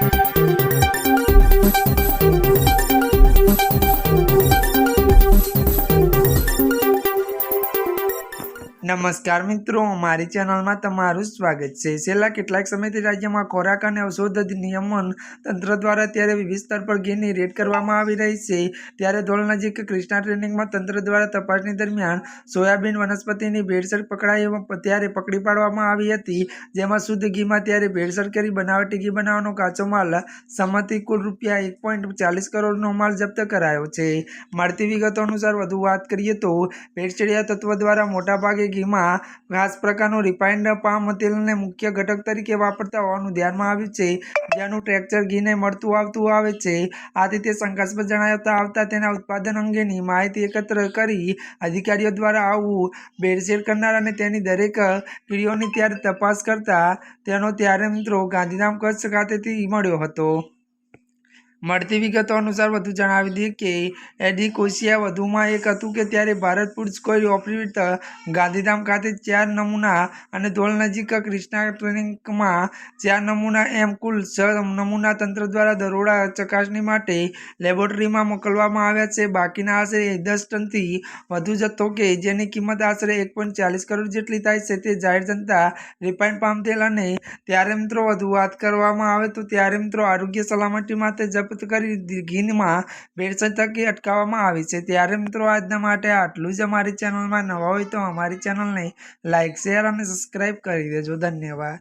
Thank you. નમસ્કાર મિત્રો, મારી ચેનલમાં તમારું સ્વાગત છે. છેલ્લા કેટલાક સમયથી રાજ્યમાં ખોરાક અને ઔષધ નિયમન તંત્ર દ્વારા ત્યારે વિવિધ સ્તર પર ઘીની રેડ કરવામાં આવી રહી છે. ત્યારે ધોળ નજીક ક્રિષ્ના ટ્રેનિંગમાં તંત્ર દ્વારા તપાસણી દરમિયાન સોયાબીન વનસ્પતિની ભેળસેળ પકડાઈ ત્યારે પકડી પાડવામાં આવી હતી. જેમાં શુદ્ધ ઘીમાં ત્યારે ભેળસેળ કરી બનાવટી ઘી બનાવવાનો કાચો માલ સંમતિ કુલ રૂપિયા એક પોઈન્ટ ચાલીસ કરોડનો માલ જપ્ત કરાયો છે. મળતી વિગતો અનુસાર વધુ વાત કરીએ તો, ભેળસેળિયા તત્વ દ્વારા મોટાભાગે ઘીમાં ખાસ પ્રકારનું રિફાઇન્ડ પામ તેલને મુખ્ય ઘટક તરીકે વાપરતા હોવાનું ધ્યાનમાં આવ્યું છે. જેનું ટ્રેક્ચર ઘીને મળતું આવતું આવે છે. આથી તે શંકાસ્પદ જણાવતા આવતા તેના ઉત્પાદન અંગેની માહિતી એકત્ર કરી અધિકારીઓ દ્વારા આવું ભેળસેળ કરનાર અને તેની દરેક પીઢીઓની ત્યારે તપાસ કરતા તેનો ત્યારે મિત્રો ગાંધીધામ કચ્છ ખાતેથી મળ્યો હતો. મળતી વિગતો અનુસાર વધુ જણાવી દઈએ કે એડી કોશિયા વધુમાં એક હતું કે ત્યારે ભારત પુરુષ કોઈ ઓપરેટ ગાંધીધામ ખાતે ચાર નમૂના અને ધોળ નજીક ક્રિષ્ના ટ્રેનિંગમાં ચાર નમૂના એમ કુલ છ નમૂના તંત્ર દ્વારા દરોડા ચકાસણી માટે લેબોરેટરીમાં મોકલવામાં આવ્યા છે. બાકીના આશરે દસ ટનથી વધુ જથ્થો કે જેની કિંમત આશરે એક પોઈન્ટ ચાલીસ કરોડ જેટલી થાય છે તે જાહેર જનતા રિફાઇન્ડ પામ તેલ અને ત્યારે મિત્રો વધુ વાત કરવામાં આવે તો ત્યારે મિત્રો આરોગ્ય સલામતી માટે જપ્ત કરી ગીનમાં ભેળસેળ થકી અટકાવવામાં આવી છે. ત્યારે મિત્રો, આજના માટે આટલું જ અમારી ચેનલમાં નવા હોય તો અમારી ચેનલને લાઇક શેર અને સબસ્ક્રાઈબ કરી દેજો. ધન્યવાદ.